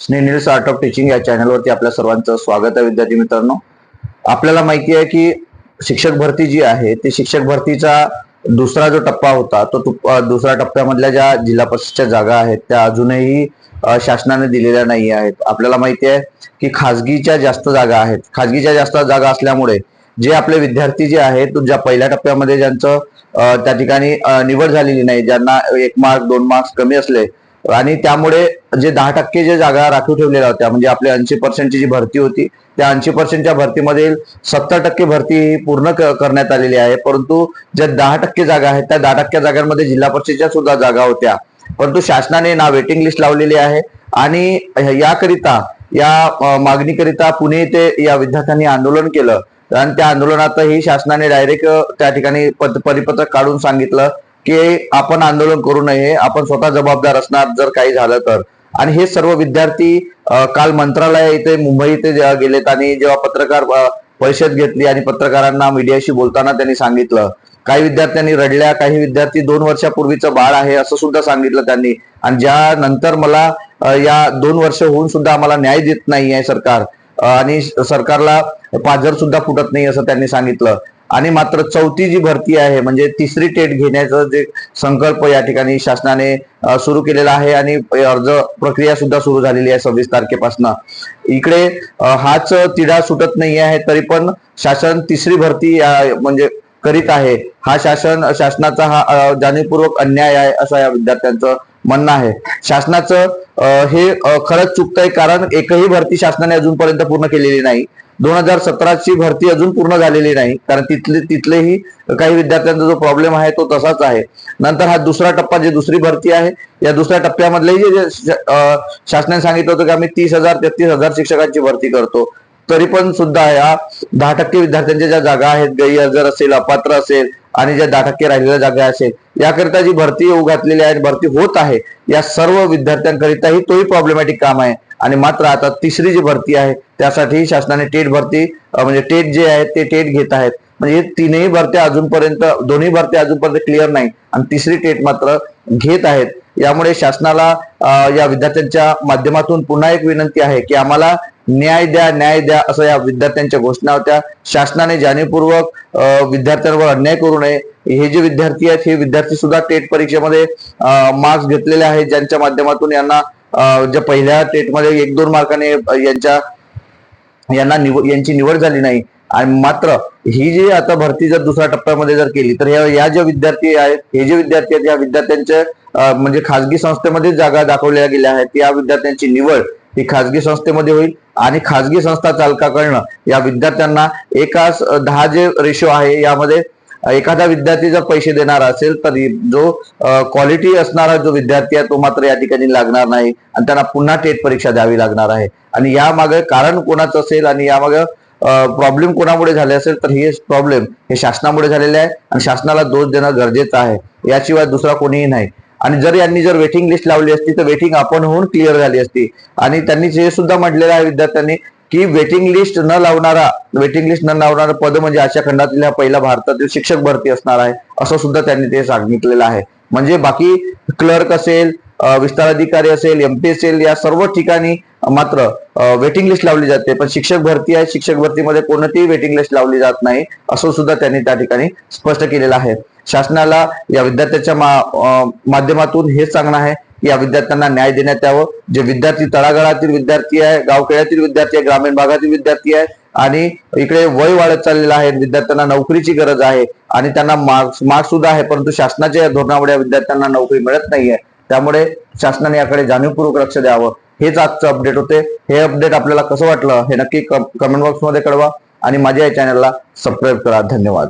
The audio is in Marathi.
स्नेनिल्स आर्ट ऑफ टीचिंग या चॅनलवरती आपल्या सर्वांचं स्वागत आहे विद्यार्थी मित्रांनो. आपल्याला माहिती आहे की शिक्षक भरती जी आहे ती शिक्षक भरतीचा दुसरा जो टप्पा होता तो दुसऱ्या टप्प्यामधल्या ज्या जिल्हा परिषदच्या जागा आहेत त्या अजूनही शासनाने दिलेल्या नाही आहेत. आपल्याला माहिती आहे की खाजगीच्या जास्त जागा आहेत. खाजगीच्या जास्त जागा असल्यामुळे जे आपले विद्यार्थी जे आहेत ज्या पहिल्या टप्प्यामध्ये ज्यांचं त्या ठिकाणी निवड झालेली नाही ज्यांना एक मार्क दोन मार्क्स कमी असले आणि त्यामुळे जे दहा टक्के जे जागा राखीव ठेवलेल्या होत्या म्हणजे आपल्या ऐंशी पर्सेंटची जी भरती होती त्या ऐंशी पर्सेंटच्या भरतीमध्ये सत्तर टक्के भरती ही पूर्ण करण्यात आलेली आहे. परंतु ज्या दहा टक्के जागा आहेत त्या दहा टक्के जागांमध्ये जिल्हा परिषदेच्या सुद्धा जागा होत्या. परंतु शासनाने ना वेटिंग लिस्ट लावलेली आहे आणि याकरिता या मागणीकरिता पुणे येथे या विद्यार्थ्यांनी आंदोलन केलं. आणि त्या आंदोलनातही शासनाने डायरेक्ट त्या ठिकाणी परिपत्रक काढून सांगितलं. की आपण आंदोलन करू नये आपण स्वतः जबाबदार असणार जर काही झालं तर. आणि हे सर्व विद्यार्थी काल मंत्रालय इथे मुंबई इथे जेव्हा गेलेत आणि जेव्हा पत्रकार परिषद घेतली आणि पत्रकारांना मीडियाशी बोलताना त्यांनी सांगितलं. काही विद्यार्थ्यांनी रडल्या काही विद्यार्थी दोन वर्षापूर्वीचं बाळ आहे असं सुद्धा सांगितलं त्यांनी. आणि ज्या नंतर मला या दोन वर्ष होऊन सुद्धा आम्हाला न्याय देत नाही आहे सरकार. आणि सरकारला पाझर सुद्धा फुटत नाही असं त्यांनी सांगितलं. आणि मात्र चौथी जी भरती आहे म्हणजे तिसरी टेट घेण्याचा जे संकल्प या ठिकाणी शासनाने सुरू केलेला आहे आणि अर्ज प्रक्रिया सुद्धा सुरू झालेली आहे सव्वीस तारखेपासून. इकडे हाच तिढा सुटत नाही आहे तरी पण शासन तिसरी भरती म्हणजे करीत आहे. हा शासन शासनाचा हा जाणीवपूर्वक अन्याय आहे असं या विद्यार्थ्यांचं म्हणणं आहे. शासनाचं हे खरंच चुकतंय कारण एकही भरती शासनाने अजूनपर्यंत पूर्ण केलेली नाही. दोन हजार सतराची भरती अजून पूर्ण झालेली नाही. कारण तिथले तिथलेही काही विद्यार्थ्यांचा जो प्रॉब्लेम आहे तो तसाच आहे. नंतर हा दुसरा टप्पा जी दुसरी भरती आहे या दुसऱ्या टप्प्यामधलेही जे शासनाने सांगितलं होतं की आम्ही तीस हजार तेहतीस हजार शिक्षकांची भरती करतो. तरी पण सुद्धा या दहा टक्के विद्यार्थ्यांच्या ज्या जागा आहेत गैरहजर असेल अपात्र असेल आणि ज्या दहा टक्के राहिलेल्या जागा असेल याकरिता जी भरती येऊ घातलेली आहे भरती होत आहे या सर्व विद्यार्थ्यांकरिताही तोही प्रॉब्लेमॅटिक काम आहे. आणि मात्र आता तिसरी जी भरती आहे त्यासाठी शासनाने टेट भरती म्हणजे टेट जे आहे ते टेट घेत आहेत. म्हणजे तीनही भरत्या अजूनपर्यंत दोन्ही भरत्या अजूनपर्यंत क्लिअर नाही. आणि तिसरी टेट मात्र घेत आहेत. यामुळे शासनाला या विद्यार्थ्यांच्या माध्यमातून पुन्हा एक विनंती आहे की आम्हाला न्याय द्या न्याय द्या असं या विद्यार्थ्यांच्या घोषणा होत्या. शासनाने जाणीवपूर्वक विद्यार्थ्यांवर अन्याय करू नये. हे जे विद्यार्थी आहेत हे विद्यार्थी सुद्धा टेट परीक्षेमध्ये मार्क्स घेतलेले आहेत ज्यांच्या माध्यमातून यांना ज्या पहिल्या टेटमध्ये एक दोन मार्काने यांच्या यांना निवड यांची निवड झाली नाही. आणि मात्र ही जी आता भरती जर दुसऱ्या टप्प्यामध्ये जर केली तर या या ज्या विद्यार्थी आहेत हे जे विद्यार्थी आहेत या विद्यार्थ्यांच्या म्हणजे खाजगी संस्थेमध्ये जागा दाखवल्या गेल्या आहेत या विद्यार्थ्यांची निवड ही खाजगी संस्थेमध्ये होईल आणि खाजगी संस्था चालकाकडनं या विद्यार्थ्यांना एकाच दहा जे रेशो आहे यामध्ये एखादा विद्यार्थी जर पैसे देणार असेल तर जो क्वालिटी असणारा जो विद्यार्थी आहे तो मात्र या ठिकाणी लागणार नाही आणि त्यांना पुन्हा टेट परीक्षा द्यावी लागणार आहे. आणि यामागे कारण कोणाचं असेल आणि यामागे प्रॉब्लेम कोणामुळे झाले असेल तर हे प्रॉब्लेम हे शासनामुळे झालेले आहे आणि शासनाला दोष देणं गरजेचं आहे. याशिवाय दुसरा कोणीही नाही. आणि जर यांनी जर वेटिंग लिस्ट लावली असती तर वेटिंग आपण होऊन क्लिअर झाली असती. आणि त्यांनी हे सुद्धा म्हटलेलं आहे विद्यार्थ्यांनी की वेटिंग लिस्ट न लावणारा वेटिंग लिस्ट न लावणारा पद म्हणजे आशिया खंडातील हा पहिला भारतातील शिक्षक भरती असणार आहे असं सुद्धा त्यांनी ते सांगितलेलं आहे. म्हणजे बाकी क्लर्क असेल विस्तार अधिकारी असेल एमपी असेल या सर्व ठिकाणी मात्र वेटिंग लिस्ट लावली जाते. पण शिक्षक भरती आहे शिक्षक भरतीमध्ये कोणतीही वेटिंग लिस्ट लावली जात नाही असं सुद्धा त्यांनी त्या ठिकाणी स्पष्ट केलेलं आहे. शासनाला या विद्यार्थ्याच्या माध्यमातून हे सांगणं आहे की या विद्यार्थ्यांना न्याय देण्यात यावं. जे विद्यार्थी तळागाळातील विद्यार्थी आहे गावखेड्यातील विद्यार्थी आहे ग्रामीण भागातील विद्यार्थी आहे आणि इकडे वय वाढत चाललेलं आहे विद्यार्थ्यांना नोकरीची गरज आहे आणि त्यांना मार्क्स मार्क्स सुद्धा आहे परंतु शासनाच्या या धोरणामुळे या विद्यार्थ्यांना नोकरी मिळत नाहीये. त्यामुळे शासनाने याकडे जाणीवपूर्वक लक्ष द्यावं. हेच आजचं अपडेट होते. हे अपडेट आपल्याला कसं वाटलं हे नक्की कमेंट बॉक्समध्ये कळवा आणि माझ्या या चॅनलला सबस्क्राईब करा. धन्यवाद.